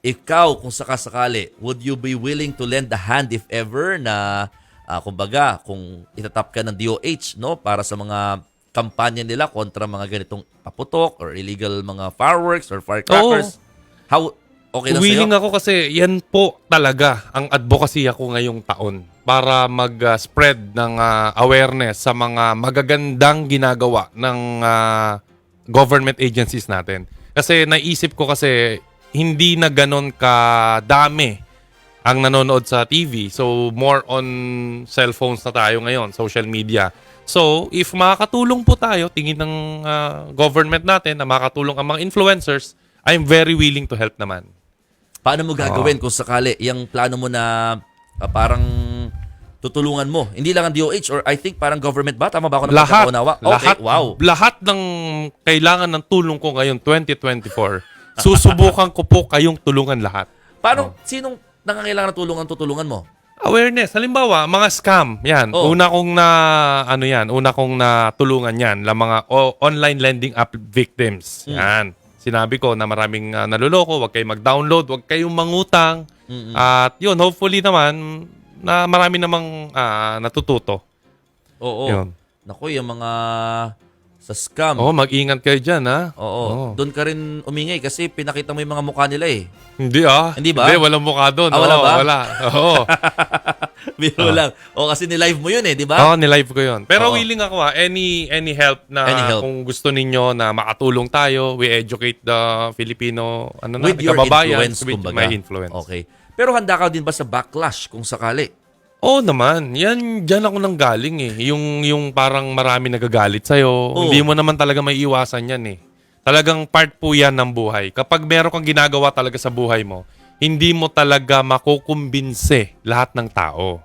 ikaw kung sakasakali, would you be willing to lend a hand if ever na ah, kumbaga kung itatap ka ng DOH no para sa mga kampanya nila kontra mga ganitong paputok or illegal mga fireworks or firecrackers? How okay lang Willing sa'yo? ako kasi yan po talaga ang advocacy ako ngayong taon para mag-spread ng ah, awareness sa mga magagandang ginagawa ng ah, government agencies natin. Kasi naisip ko kasi hindi na ganon kadami ang nanonood sa TV. So, more on cellphones na tayo ngayon, social media. So, if makakatulong po tayo, tingin ng ah, government natin na makakatulong ang mga influencers, I'm very willing to help naman. Paano mo gagawin kung sakali yung plano mo na ah, parang tutulungan mo? Hindi lang ang DOH or I think parang government ba? Tama ba ako na lahat? Okay, lahat, wow. lahat ng kailangan ng tulong ko ngayon 2024, susubukan ko po kayong tulungan lahat. Paano, sinong nangangailangan ng tulong ang tutulungan mo? Awareness. Halimbawa, mga scam. Yan. Oh. Una kong na, ano yan, una kong natulungan yan. La mga o- online lending app victims. Hmm. Yan. Sinabi ko na maraming ah, naluloko, huwag kayong mag-download, huwag kayong mangutang. At yun, hopefully naman, na marami namang ah, natututo. Oo. Yun. Naku, yung mga sa scam. Oo, mag-ingat kayo dyan, ha? Oo. Oo. Doon ka rin umingay kasi pinakita mo yung mga mukha nila eh. Hindi ah. Hindi ba? Hindi, walang mukha doon. Ah, wala Oo, ba? Wala. Oo. Biro lang. O kasi ni-live mo yun eh, di ba? Oo, nilive ko yun. Pero Oo. willing ako ah. Any, any help na Any help. kung gusto ninyo na makatulong tayo, we educate the Filipino ano na, With your kababayan, influence, with kumbaga. my influence. Okay. Pero handa ka din ba sa backlash kung sakali? Oo naman. Yan, dyan ako nang galing eh. Yung, yung parang marami nagagalit sa'yo. Oo. Hindi mo naman talaga may iwasan yan eh. Talagang part po yan ng buhay. Kapag meron kang ginagawa talaga sa buhay mo, hindi mo talaga makukumbinse lahat ng tao.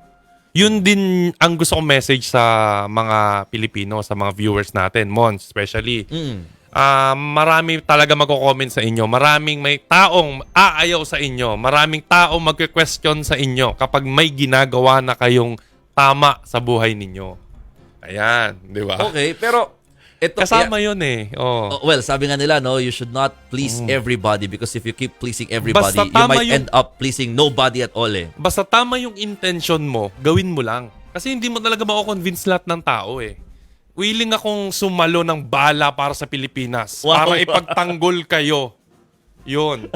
Yun din ang gusto kong message sa mga Pilipino, sa mga viewers natin, Mons especially. Mm. Ah, marami talaga magko-comment sa inyo. Maraming may taong aayaw sa inyo. Maraming taong magke-question sa inyo kapag may ginagawa na kayong tama sa buhay ninyo. Ayan, di ba? Okay, pero ito Kasama yun eh. Oh. Well, sabi nga nila, no, you should not please everybody because if you keep pleasing everybody, Basta you might yung- end up pleasing nobody at all eh. Basta tama yung intention mo, gawin mo lang. Kasi hindi mo talaga mako-convince lahat ng tao eh. Willing akong sumalo ng bala para sa Pilipinas. Wow. Para ipagtanggol kayo. Yun.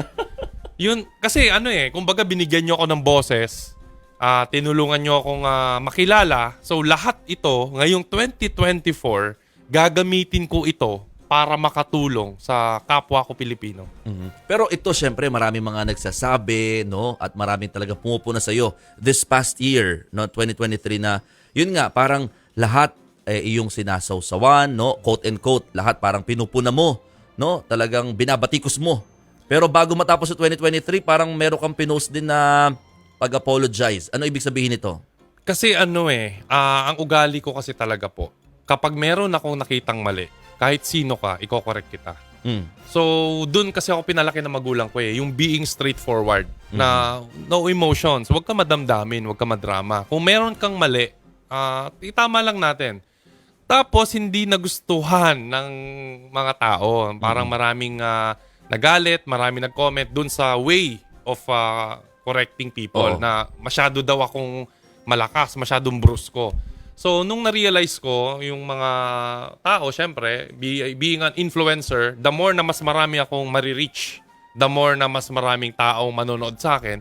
Yun. Kasi ano eh, kumbaga binigyan nyo ako ng boses. ah, tinulungan nyo akong ah, makilala. So lahat ito, ngayong 2024, gagamitin ko ito para makatulong sa kapwa ko Pilipino. Mhm. Pero ito, syempre, marami mga nagsasabi, no? At maraming talaga pumupuna sa'yo this past year, no? 2023 na, yun nga, parang lahat eh, iyong sinasawsawan, no? Quote and quote, lahat parang pinupuna mo, no? Talagang binabatikos mo. Pero bago matapos sa 2023, parang meron kang pinost din na pag-apologize. Ano ibig sabihin nito? Kasi ano eh, ah, ang ugali ko kasi talaga po, kapag meron akong nakitang mali, kahit sino ka, iko-correct kita. Mm. So, dun kasi ako pinalaki ng magulang ko eh, yung being straightforward, na no emotions, huwag ka madamdamin, huwag ka madrama. Kung meron kang mali, ah, itama lang natin. Tapos, hindi nagustuhan ng mga tao. Parang maraming ah, nagalit, maraming nag-comment dun sa way of ah, correcting people Oo. na masyado daw akong malakas, masyadong brusko. So, nung na-realize ko, yung mga tao, syempre, be- being an influencer, the more na mas marami akong marireach, the more na mas maraming taong manonood sa akin,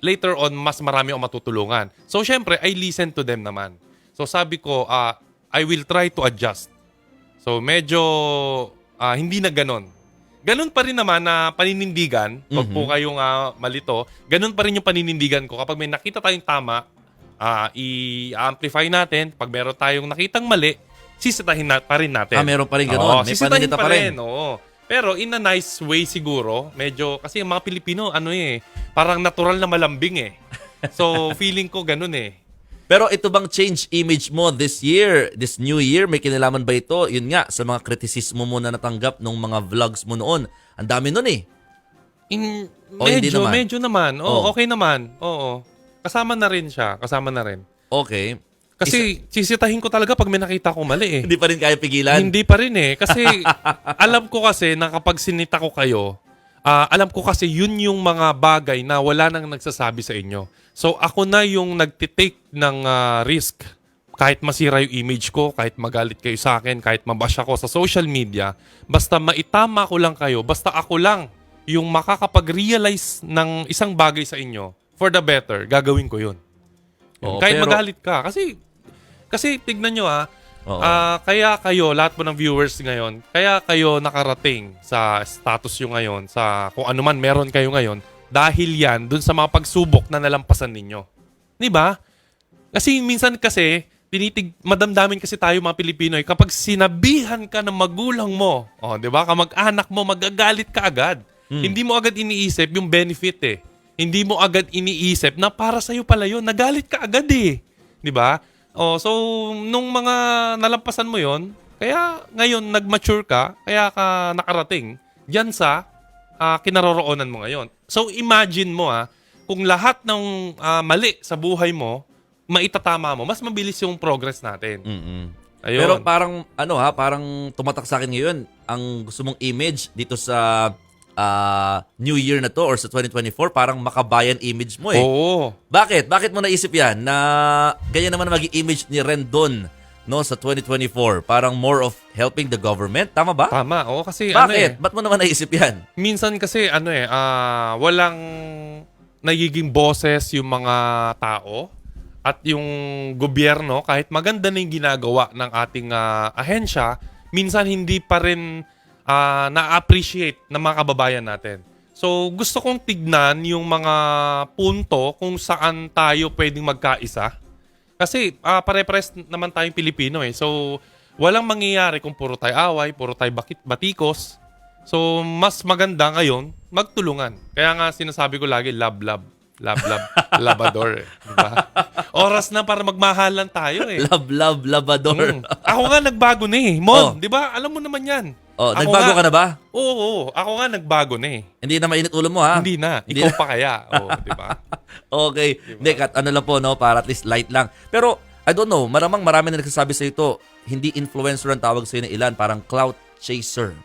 later on, mas marami akong matutulungan. So, syempre, I listen to them naman. So, sabi ko, ah, I will try to adjust. So, medyo ah, hindi na ganon. Ganon pa rin naman na paninindigan, pag po kayong ah, malito, ganon pa rin yung paninindigan ko. Kapag may nakita tayong tama, ah, i-amplify natin. Pag meron tayong nakitang mali, sisitahin na, pa rin natin. Ah, meron pa rin ganon. Oo, May paninita pa pa rin. rin. Oo. Pero in a nice way siguro, medyo, kasi yung mga Pilipino, ano eh, parang natural na malambing eh. So, feeling ko ganun eh. Pero ito bang change image mo this year, this new year, may kinalaman ba ito? Yun nga, sa mga kritisismo mo na natanggap nung mga vlogs mo noon. Ang dami nun eh. In, O, hindi medyo, naman? medyo naman. Oo, Oo. okay naman. Oo. Kasama na rin siya. Kasama na rin. Okay. Kasi sisitahin ko talaga pag may nakita ko mali eh. Hindi pa rin kaya pigilan? Hindi pa rin eh. Kasi alam ko kasi na kapag sinita ko kayo, Ah, alam ko kasi yun yung mga bagay na wala nang nagsasabi sa inyo. So ako na yung nagtitake ng ah, risk. Kahit masira yung image ko, kahit magalit kayo sa akin, kahit mabash ako sa social media, basta maitama ko lang kayo, basta ako lang yung makakapag-realize ng isang bagay sa inyo for the better, gagawin ko yun. Oo, kahit pero- magalit ka. Kasi, kasi tignan nyo ah, Oo. Ah, kaya kayo, lahat po ng viewers ngayon, kaya kayo nakarating sa status yung ngayon, sa kung ano man meron kayo ngayon, dahil yan dun sa mga pagsubok na nalampasan ninyo. Di ba? Kasi minsan kasi, tinitig, madamdamin kasi tayo mga Pilipino, eh, kapag sinabihan ka ng magulang mo, oh, di ba? Kamag-anak mo, magagalit ka agad. Hindi mo agad iniisip yung benefit eh. Hindi mo agad iniisip na para sa'yo pala yun. Nagalit ka agad eh. Di ba? Oh, so, nung mga nalampasan mo yon kaya ngayon nag-mature ka, kaya ka nakarating dyan sa ah, kinaroroonan mo ngayon. So, imagine mo ah, kung lahat ng ah, mali sa buhay mo, maitatama mo, mas mabilis yung progress natin. Mm-mm. Ayun. Pero parang ano ha, parang tumatak sa akin ngayon ang gusto mong image dito sa ah, New Year na to or sa 2024, parang makabayan image mo eh. Oo. Bakit? Bakit mo naisip yan na ganyan naman maging image ni Rendon no sa 2024? Parang more of helping the government, tama ba? Tama. Oo, kasi ano eh, Bakit? Ba't mo naman naisip yan? minsan kasi ano eh, ah, walang nagiging boses yung mga tao at yung gobyerno, kahit maganda na yung ginagawa ng ating ah, ahensya, minsan hindi pa rin ah, na-appreciate ng mga kababayan natin. So, gusto kong tignan yung mga punto kung saan tayo pwedeng magkaisa. Kasi ah, pare-pares naman tayong Pilipino eh. So, walang mangyayari kung puro tayo away, puro tayo bakit batikos. So, mas maganda ngayon, magtulungan. Kaya nga sinasabi ko lagi, love, love. Love, love. labador eh. Diba? Oras na para magmahalan tayo eh. Love, love, labador. Mm. Ako nga nagbago na eh. Mon, Oh. di ba? Alam mo naman yan. Oh, Ako nagbago nga- ka na ba? Oo, oo. Ako nga nagbago na eh. Hindi na mainit ulo mo ha? Hindi na. Hindi Ikaw na. pa kaya. Oo, di ba? Okay. Hindi, kat, ano lang po, no? Para at least light lang. Pero, I don't know, maramang marami na nagsasabi sa ito, hindi influencer ang tawag sa'yo ng ilan, parang clout chaser.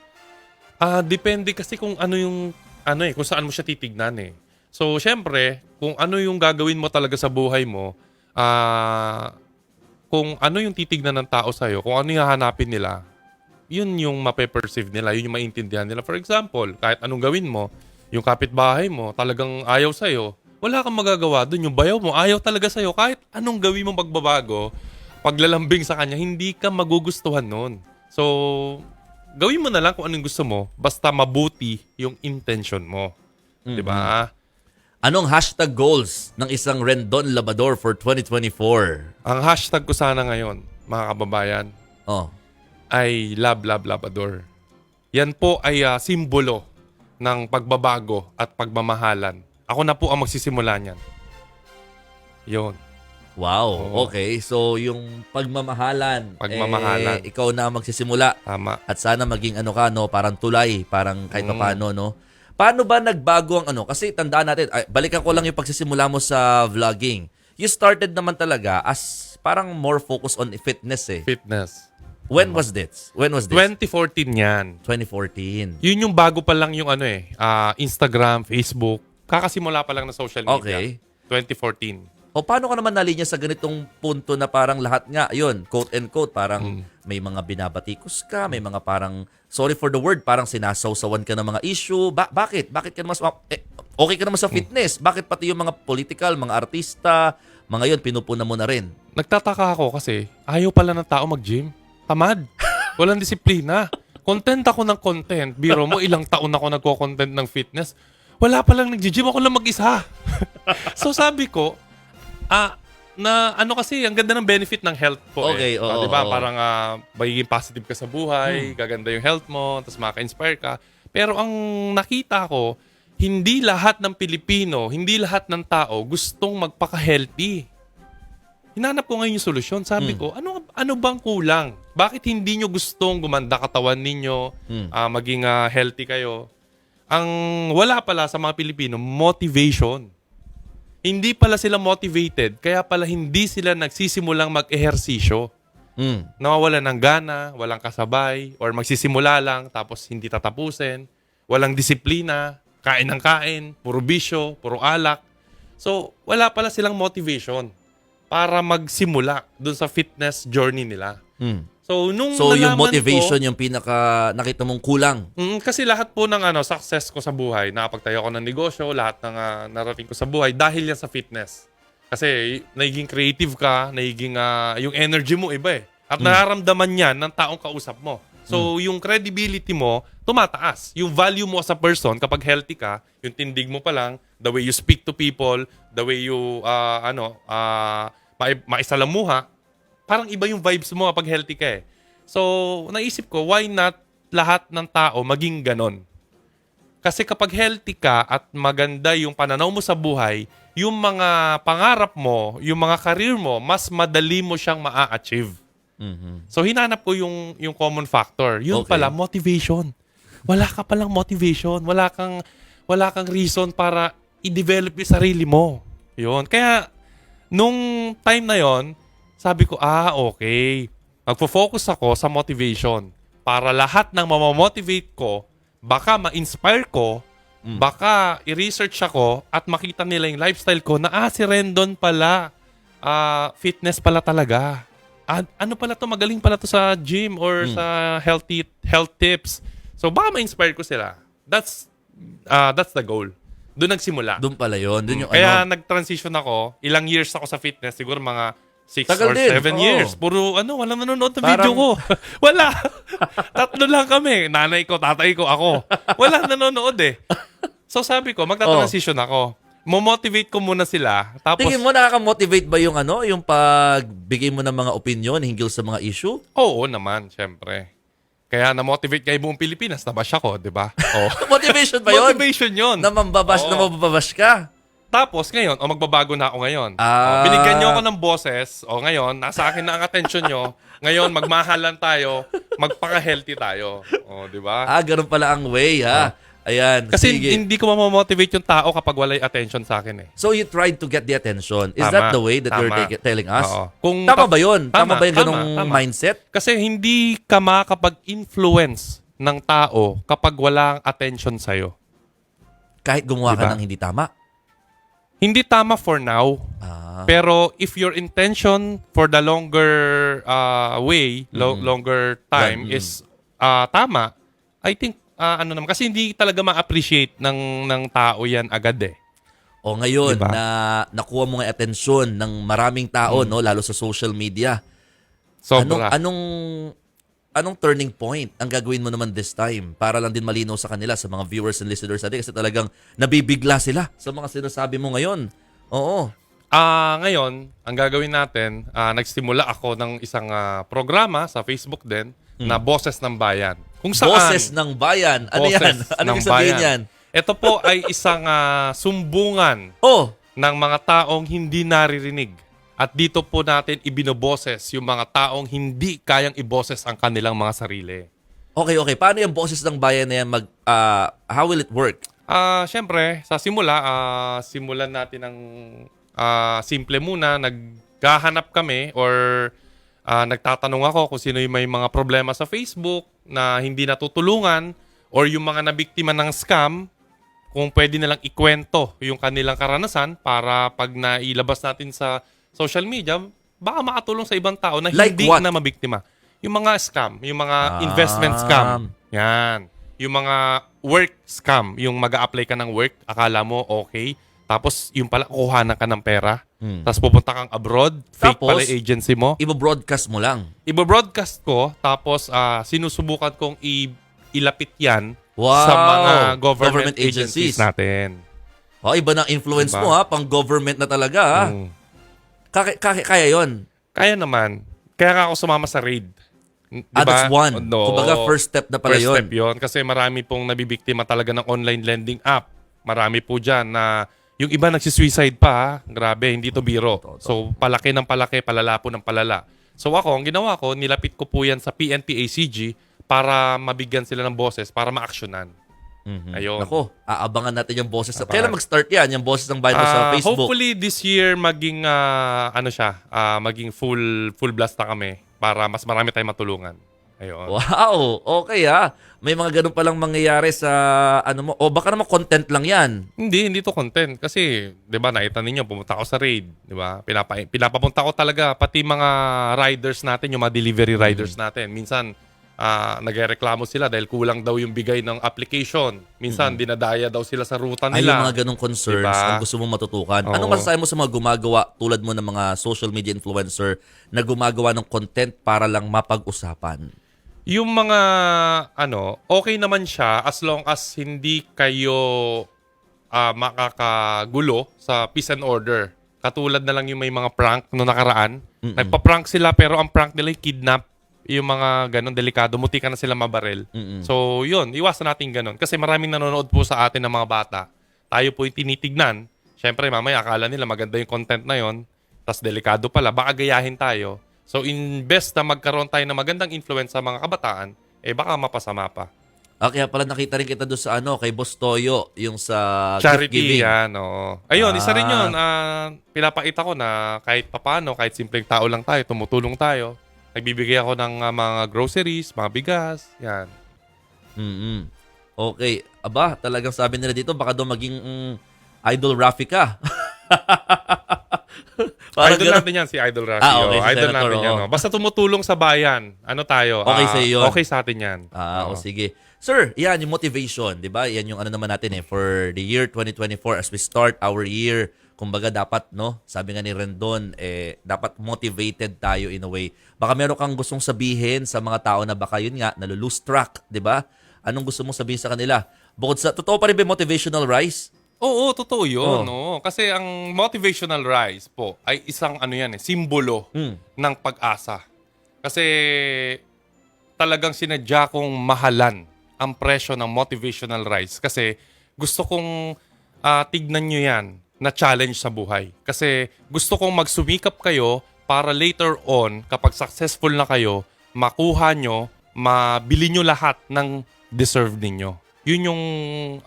Ah, depende kasi kung ano yung ano eh, kung saan mo siya titignan eh. So, syempre, kung ano yung gagawin mo talaga sa buhay mo, ah kung ano yung titignan ng tao sa'yo, kung ano yung hahanapin nila, yun yung mape-perceive nila, yun yung maintindihan nila. For example, kahit anong gawin mo, yung kapitbahay mo, talagang ayaw sa'yo, wala kang magagawa dun. Yung bayaw mo, ayaw talaga sa'yo. Kahit anong gawin mo magbabago, paglalambing sa kanya, hindi ka magugustuhan nun. So, gawin mo na lang kung anong gusto mo, basta mabuti yung intention mo. Di ba? Anong hashtag goals ng isang Rendon Labador for 2024? Ang hashtag ko sana ngayon, mga kababayan, Oh. Ay Lab Lab Labador. Yan po ay ah, simbolo ng pagbabago at pagmamahalan. Ako na po ang magsisimula niyan. Yun. Wow. Oo. Okay. So, yung pagmamahalan. Pagmamahalan. Eh, ikaw na ang magsisimula. Tama. At sana maging ano ka, no? Parang tulay. Parang kahit Mm. paano, no? Paano ba nagbago ang ano? Kasi tandaan natin, ay, balikan ko lang yung pagsisimula mo sa vlogging. You started naman talaga as parang more focused on fitness eh. Fitness. When was this? When was this? 2014 yan. 2014. Yun yung bago pa lang yung ano eh, ah, Instagram, Facebook. Kakasimula pa lang ng social media. Okay. 2014. O paano ka naman nalinya sa ganitong punto na parang lahat nga, yun, quote and quote, parang Hmm. may mga binabatikos ka, may mga parang, sorry for the word, parang sinasawsawan ka ng mga issue. Ba- bakit? Bakit ka naman, sa- eh, okay ka naman Hmm. sa fitness. Bakit pati yung mga political, mga artista, mga yun, pinupuna mo na rin? Nagtataka ako kasi ayaw pala ng tao mag-gym. Tamad. Walang disiplina. Content ako ng content. Biro mo, ilang taon ako nagko-content ng fitness. Wala palang nag-gym. Ako lang mag-isa. so sabi ko, ah, na ano kasi, ang ganda ng benefit ng health po Okay, eh. oo, di ba? oo. Parang ah, magiging positive ka sa buhay, gaganda yung health mo, tapos maka-inspire ka. Pero ang nakita ko, hindi lahat ng Pilipino, hindi lahat ng tao gustong magpaka-healthy hinanap ko ngayon yung solusyon. Sabi ko, ano ano bang kulang? Bakit hindi nyo gustong gumanda katawan ninyo, Hmm. ah, maging ah, healthy kayo? Ang wala pala sa mga Pilipino, motivation. Hindi pala sila motivated, kaya pala hindi sila nagsisimulang mag-ehersisyo. Mm. Nawawalan ng gana, walang kasabay, or magsisimula lang tapos hindi tatapusin, walang disiplina. kain ng kain, puro bisyo, puro alak. So, wala pala silang motivation para magsimula dun sa fitness journey nila. Mm. So, nung So yung nalaman motivation ko, yung pinaka nakita mong kulang. Mm, kasi lahat po ng ano, success ko sa buhay, nakapagtayo ako ng negosyo, lahat ng ah, narating ko sa buhay, dahil yan sa fitness. Kasi nagiging creative ka, nagiging ah, yung energy mo iba eh. At nararamdaman yan ng taong kausap mo. So, yung credibility mo, tumataas. Yung value mo as a person, kapag healthy ka, yung tindig mo pa lang, the way you speak to people, the way you, ah, ano, ah, mai- maisalamuha, parang iba yung vibes mo kapag healthy ka eh. So, naisip ko, why not lahat ng tao maging ganon? Kasi kapag healthy ka at maganda yung pananaw mo sa buhay, yung mga pangarap mo, yung mga career mo, mas madali mo siyang maa-achieve. Mhm. So, hinanap ko yung, yung common factor. Yun Okay. pala, motivation. Wala ka palang motivation. Wala kang, wala kang reason para i-develop yung sarili mo. Yun. Kaya, nung time na yon sabi ko, ah, okay. Magfo-focus ako sa motivation para lahat ng mamamotivate ko, baka ma-inspire ko, baka i-research ako at makita nila yung lifestyle ko na, ah, si Rendon pala, ah, fitness pala talaga. Ah, ano pala to, magaling pala to sa gym or sa healthy health tips. So, baka ma-inspire ko sila. That's, ah, that's the goal. Doon nagsimula. Doon pala yun. Doon yung Kaya ano. nag-transition ako. Ilang years ako sa fitness. Siguro mga 6 Tagal or din, 7 oo. years. Puro ano, walang nanonood ng Parang- video ko. Wala. Tatlo lang kami. Nanay ko, tatay ko, ako. Walang nanonood eh. So sabi ko, magta-transition ako. Mo-motivate ko muna sila. Tapos, Tingin mo nakaka-motivate ba yung ano, yung pagbigay mo ng mga opinion hinggil sa mga issue? oo naman, syempre. Kaya na-motivate kayo buong Pilipinas. Nabash ako, di ba? Oh. Motivation ba yun? Motivation yun. Na mambabash, na Oo. mababash ka? Tapos ngayon, o magbabago na ako ngayon. Ah. O, binigyan niyo ako ng bosses. O ngayon, nasa akin na ang attention niyo. Ngayon, magmahalan tayo. Magpaka-healthy tayo. O, di ba? Ah, ganun pala ang way, ha? Ayan, Kasi sige. hindi ko mamomotivate yung tao kapag wala yung attention sa akin eh. So you tried to get the attention. Is Tama, that the way that you're tama. take- telling us? Oo. Kung tama ta- ba yun? Tama, tama, ba yung tama, ganong tama. mindset? Kasi hindi ka makakapag-influence ng tao kapag walang attention sa'yo. Kahit gumawa ka Diba? ng hindi tama? Hindi tama for now. Ah, Pero if your intention for the longer uh, way, lo- longer time Yan, mm. is uh, tama, I think uh, ano naman kasi hindi talaga ma-appreciate ng ng tao 'yan agad eh. o ngayon Diba? na nakuha mo nga atensyon ng maraming tao, Hmm. no, lalo sa social media. Sobra. Anong anong anong turning point ang gagawin mo naman this time para lang din malinaw sa kanila sa mga viewers and listeners natin kasi talagang nabibigla sila sa mga sinasabi mo ngayon. Oo. Ah, ngayon, ang gagawin natin, ah, nagsimula ako ng isang ah, programa sa Facebook din na Boses ng Bayan. Kung saan Boses ng bayan. Ano Boses yan? Ano ng ibig sabihin Bayan. yan? Ito po ay isang ah, sumbungan Oh, ng mga taong hindi naririnig. At dito po natin ibinoboses yung mga taong hindi kayang iboses ang kanilang mga sarili. okay, okay. Paano yung boses ng bayan na yan mag, ah, how will it work? Ah, syempre, sa simula, ah, simulan natin ng ah, simple muna. Naghahanap kami or ah, nagtatanong ako kung sino yung may mga problema sa Facebook na hindi natutulungan or yung mga nabiktima ng scam kung pwede nilang ikwento yung kanilang karanasan para pag nailabas natin sa social media, baka makatulong sa ibang tao na Like hindi what? na mabiktima. Yung mga scam, yung mga Ah. investment scam. Yan. Yung mga work scam, yung mag apply ka ng work, akala mo okay, tapos yung pala kuhanan ka ng pera, Hmm. tapos pupunta kang abroad, fake Tapos, pala yung agency mo. Ibo-broadcast mo lang. Ibo-broadcast ko, tapos ah, sinusubukan kong i- ilapit yan Wow. sa mga government, Government agencies. agencies. natin. Oh, iba ng influence Diba? mo ha, pang government na talaga ha. Mm. Kaya, kaya, kaya yon. Kaya naman. Kaya nga ako sumama sa raid. N- Ah, diba? that's one. No. Kumbaga, first step na pala First yun. step yun. Kasi marami pong nabibiktima talaga ng online lending app. Marami po dyan na yung iba nagsisuicide pa. ha. Grabe, hindi to biro. So, palaki ng palaki, palala po ng palala. So ako, ang ginawa ko, nilapit ko po yan sa PNP ACG para mabigyan sila ng boses, para ma-actionan. Mhm. Ayun. Nako, aabangan natin yung boses. Abangan. Kailan mag-start yan? Yung boses ng bayan mo sa Ah, Facebook. Hopefully this year maging ah, ano siya, ah, maging full full blast na kami para mas marami tayong matulungan. Ayun. Wow, okay ha. May mga ganun palang mangyayari sa ano mo. O baka naman content lang yan. Hindi, hindi to content. Kasi, di ba, nakita ninyo, pumunta ako sa raid. Di ba? Pinapa, pinapapunta ko talaga, pati mga riders natin, yung mga delivery riders natin. Minsan, ah nagreklamo sila dahil kulang daw yung bigay ng application. Minsan, dinadaya daw sila sa ruta Ay, nila. yung mga ganung concerns Diba? ang gusto mong matutukan. Anong Oo. masasabi mo sa mga gumagawa tulad mo ng mga social media influencer na gumagawa ng content para lang mapag-usapan? Yung mga, ano, okay naman siya as long as hindi kayo ah, makakagulo sa peace and order. Katulad na lang yung may mga prank no nakaraan. Nagpa-prank sila pero ang prank nila yung kidnap. Yung mga ganun, delikado. Muti ka na sila mabarel. Mm-mm. So, yun. Iwasan natin ganun. Kasi maraming nanonood po sa atin ng mga bata. Tayo po yung tinitignan. Siyempre, mamaya akala nila maganda yung content na yon Tapos delikado pala. Baka gayahin tayo. So, invest na magkaroon tayo ng magandang influence sa mga kabataan, eh baka mapasama pa. Ah, kaya pala nakita rin kita doon sa ano, kay Boss Toyo, yung sa gift Charity giving. yan, oo. Ayun, isa rin Ah. yun. ah, pinapakita ko na kahit papano, kahit simpleng tao lang tayo, tumutulong tayo. Nagbibigay ako ng ah, mga groceries, mga bigas, yan. mm Okay. Aba, talagang sabi nila dito, baka daw maging mm, idol Rafi ka. Parang idol ganun. natin yan, si Idol Rafi. Ah, okay, oh. si idol Senator, natin yan. oo. oh. Basta tumutulong sa bayan. Ano tayo? Okay ah, sa'yo yun. Okay sa atin yan. Ah, o Oo. sige. Sir, yan yung motivation, 'di ba? Yan yung ano naman natin eh for the year 2024 as we start our year. Kumbaga dapat no, sabi nga ni Rendon eh dapat motivated tayo in a way. Baka meron kang gustong sabihin sa mga tao na baka yun nga nalulose track, 'di ba? Anong gusto mong sabihin sa kanila? Bukod sa totoo pa rin ba motivational rise? Oo, totoo Oh. yun. oo. Kasi ang motivational rise po ay isang ano yan eh, simbolo Hmm. ng pag-asa. Kasi talagang sinadya kong mahalan ang presyo ng motivational rise. Kasi gusto kong ah, tignan nyo yan na challenge sa buhay. Kasi gusto kong magsumikap kayo para later on, kapag successful na kayo, makuha nyo, mabili nyo lahat ng deserve ninyo. Yun yung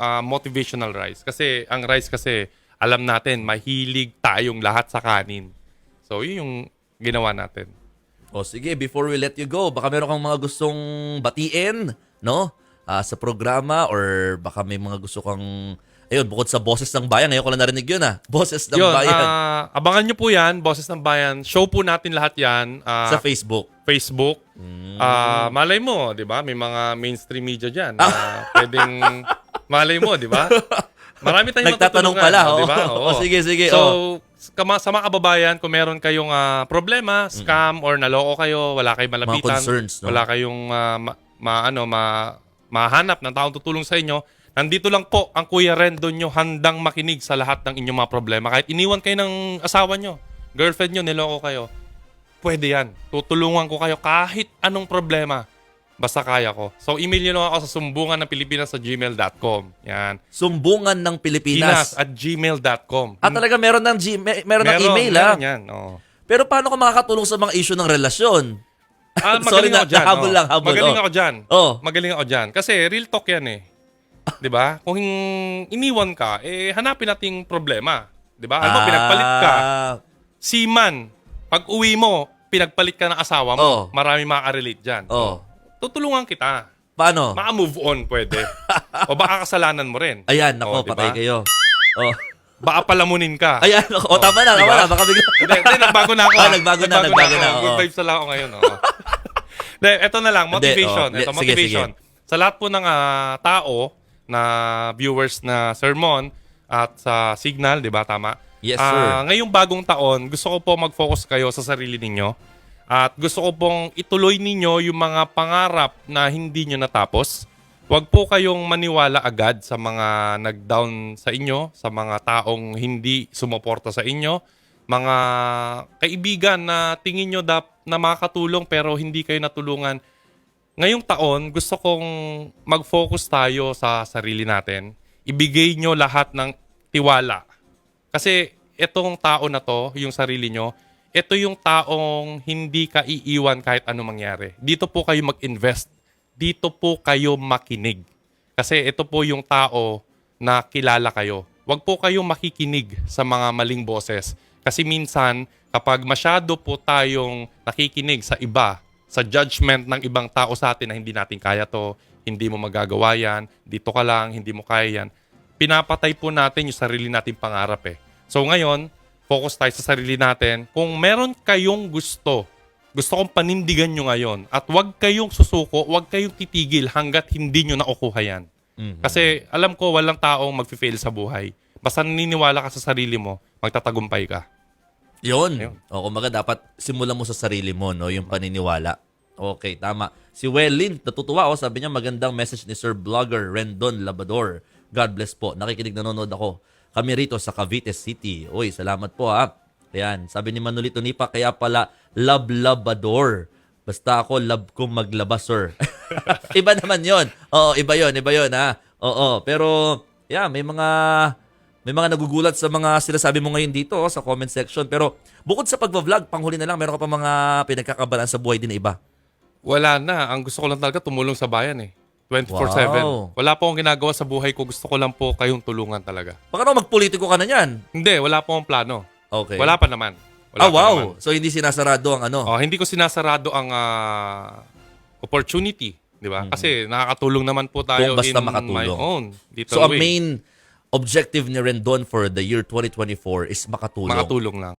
ah, motivational rise. Kasi ang rise kasi, alam natin, mahilig tayong lahat sa kanin. So, yun yung ginawa natin. O sige, before we let you go, baka meron kang mga gustong batiin, no? Ah, sa programa or baka may mga gusto kang ayun, bukod sa Boses ng Bayan, ngayon ko lang narinig yun ah. Boses ng Yun, Bayan ah, abangan nyo po yan, Boses ng Bayan. Show po natin lahat yan. ah, sa Facebook. Facebook. Mm. Ah, malay mo, 'di ba? May mga mainstream media diyan Ah. na pwedeng malay mo, 'di ba? Marami tayong Nagtatanong matutulungan, pala, oh, 'di oo. ba? O, sige, sige, So, oh. kama, sa mga kababayan, kung meron kayong ah, problema, scam or naloko kayo, wala kayong malapitan, concerns, no? wala kayong ah, ma, ma- ano ma mahanap ng taong tutulong sa inyo, nandito lang po ang Kuya Rendon nyo handang makinig sa lahat ng inyong mga problema. Kahit iniwan kayo ng asawa nyo, girlfriend nyo, niloko kayo, pwede yan. Tutulungan ko kayo kahit anong problema. Basta kaya ko. So, email nyo lang ako sa sumbungan ng Pilipinas sa gmail.com. Yan. Sumbungan ng Pinas Pilipinas. at gmail.com. Ah, talaga meron ng G- may- meron, ng email ah. meron yan. oo. Pero paano ka makakatulong sa mga issue ng relasyon? Ah, Sorry magaling na, ako dyan. habol oh. lang, habol, Magaling oh. ako dyan. Oh. Magaling ako dyan. Kasi real talk yan eh. 'Di ba? Kung iniwan ka, eh hanapin nating problema. 'Di ba? Ano, pinagpalit ka. Ah, Seaman, pag uwi mo, pinagpalit ka ng asawa mo. Oh. Marami makaka-relate dyan. Oh. Tutulungan kita. Paano? Maka-move on pwede. o baka kasalanan mo rin. Ayan, nako, Oh, diba? patay kayo. Oh. Baka palamunin ka. Ayan, nako, oh, tama na, tama na, baka bigla. Hindi, hindi, nagbago na ako. Ah, ah. nagbago na, nagbago na, ako. Good oo. vibes na lang ako ngayon. oo. Hindi, ito na lang, motivation. Hindi, oh. ito, Sige, motivation. Sa lahat po ng ah, tao na viewers na sermon at sa signal, di ba, tama? Yes, Ah, sir. ngayong bagong taon, gusto ko po mag-focus kayo sa sarili ninyo. At gusto ko pong ituloy ninyo yung mga pangarap na hindi nyo natapos. Huwag po kayong maniwala agad sa mga nag-down sa inyo, sa mga taong hindi sumuporta sa inyo, mga kaibigan na tingin nyo dap na makakatulong pero hindi kayo natulungan. Ngayong taon, gusto kong mag-focus tayo sa sarili natin. Ibigay nyo lahat ng tiwala. Kasi itong tao na to, yung sarili nyo, ito yung taong hindi ka iiwan kahit ano mangyari. Dito po kayo mag-invest. Dito po kayo makinig. Kasi ito po yung tao na kilala kayo. Huwag po kayo makikinig sa mga maling boses. Kasi minsan, kapag masyado po tayong nakikinig sa iba sa judgment ng ibang tao sa atin na hindi natin kaya to, hindi mo magagawa yan, dito ka lang, hindi mo kaya yan. Pinapatay po natin yung sarili nating pangarap eh. So ngayon, focus tayo sa sarili natin. Kung meron kayong gusto, gusto kong panindigan nyo ngayon at wag kayong susuko, wag kayong titigil hanggat hindi nyo nakukuha yan. Kasi alam ko walang taong mag-fail sa buhay. Basta naniniwala ka sa sarili mo, magtatagumpay ka. Yun. Ayun. O kumbaga dapat simulan mo sa sarili mo, no, yung paniniwala. Okay, tama. Si Welin, natutuwa ako, sabi niya magandang message ni Sir Vlogger Rendon Labador. God bless po. Nakikinig nanonood ako. Kami rito sa Cavite City. Uy, salamat po ha. Ayan, sabi ni Manolito Nipa, kaya pala love labador. Basta ako love kong maglaba, sir. iba naman yon. Oo, iba yon, iba yon ha. Oo, pero yeah, may mga may mga nagugulat sa mga sinasabi mo ngayon dito oh, sa comment section. Pero bukod sa pagbablog, panghuli na lang, meron ka pa mga pinagkakabalaan sa buhay din na iba. Wala na. Ang gusto ko lang talaga tumulong sa bayan eh. 24-7. Wow. Wala po akong ginagawa sa buhay ko. Gusto ko lang po kayong tulungan talaga. Baka naman magpolitiko ka na yan. Hindi, wala po akong plano. Okay. Wala pa naman. Wala ah, pa wow. naman. So hindi sinasarado ang ano. Oh, hindi ko sinasarado ang ah, opportunity. Di ba? Kasi nakakatulong naman po tayo Mm-hmm. Kung basta in my makatulong. own. Little So ang main objective ni Rendon for the year 2024 is makatulong. Makatulong lang.